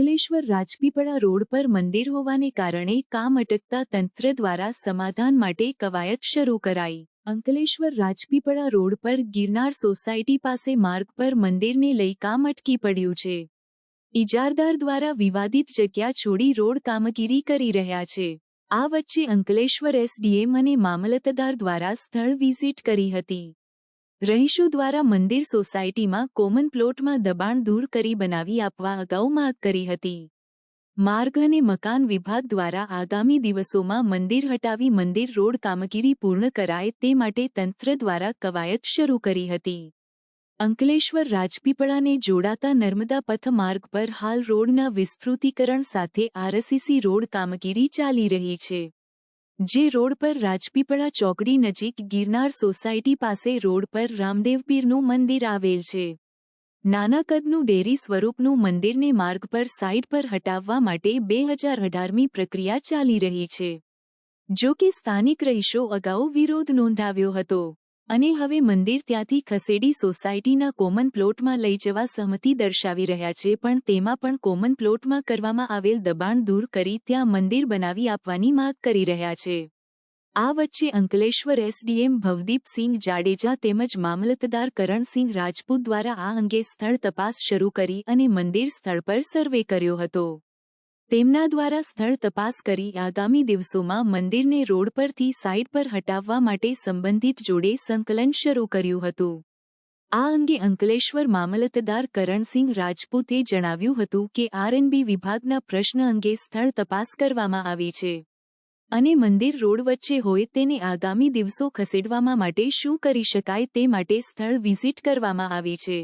Ankleshwar Rajpipla road પર મંદિર હોવાને કારણે કામ અટકતા તંત્ર દ્વારા સમાધાન માટે કવાયત શરૂ કરાઈ. અંકલેશ્વર રાજપીપળા રોડ પર ગિરનાર સોસાયટી પાસે માર્ગ પર મંદિરને લઈ કામ અટકી પડ્યું છે. ઇજારદાર દ્વારા વિવાદિત જગ્યા છોડી રોડ કામગીરી કરી રહ્યા છે. આ વચ્ચે અંકલેશ્વર એસડીએમ અને મામલતદાર દ્વારા સ્થળ વિઝિટ કરી હતી. રહીશો દ્વારા મંદિર સોસાયટીમાં કોમન પ્લોટમાં દબાણ દૂર કરી બનાવી આપવા અગાઉ માગ કરી હતી. માર્ગ અને મકાન વિભાગ દ્વારા આગામી દિવસોમાં મંદિર હટાવી મંદિર રોડ કામગીરી પૂર્ણ કરાય તે માટે તંત્ર દ્વારા કવાયત શરૂ કરી હતી. અંકલેશ્વર રાજપીપળાને જોડાતા નર્મદા પથ માર્ગ પર હાલ રોડના વિસ્તૃતીકરણ સાથે આરસીસી રોડ કામગીરી ચાલી રહી છે. જે રોડ પર રાજપીપળા ચોકડી નજીક ગિરનાર સોસાયટી પાસે રોડ પર રામદેવપીરનું મંદિર આવેલ છે. નાના કદનું ડેરી સ્વરૂપનું મંદિરને માર્ગ પર સાઇડ પર હટાવવા માટે બે હજાર અઢારમી પ્રક્રિયા ચાલી રહી છે. જો કે સ્થાનિક રહીશો અગાઉ વિરોધ નોંધાવ્યો હતો. અને હવે મંદિર ત્યાંથી ખસેડી સોસાયટીના કોમન પ્લોટમાં લઈ જવા સહમતિ દર્શાવી રહ્યા છે, પણ તેમાં પણ કોમન પ્લોટમાં કરવામાં આવેલ દબાણ દૂર કરી ત્યાં મંદિર બનાવી આપવાની માગ કરી રહ્યા છે. આ વચ્ચે અંકલેશ્વર એસડીએમ ભવદીપસિંહ જાડેજા તેમજ મામલતદાર કરણસિંહ રાજપૂત દ્વારા આ અંગે સ્થળ તપાસ શરૂ કરી અને મંદિર સ્થળ પર સર્વે કર્યો હતો. તેમના દ્વારા સ્થળ તપાસ કરી આગામી દિવસોમાં મંદિરને રોડ પરથી સાઇડ પર હટાવવા માટે સંબંધિત જોડે સંકલન શરૂ કર્યું હતું. આ અંગે અંકલેશ્વર મામલતદાર કરણસિંહ રાજપૂતે જણાવ્યું હતું કે આરએનબી વિભાગના પ્રશ્ન અંગે સ્થળ તપાસ કરવામાં આવી છે. અને મંદિર રોડ વચ્ચે હોય તેને આગામી દિવસો ખસેડવામાં માટે શું કરી શકાય તે માટે સ્થળ વિઝિટ કરવામાં આવી છે.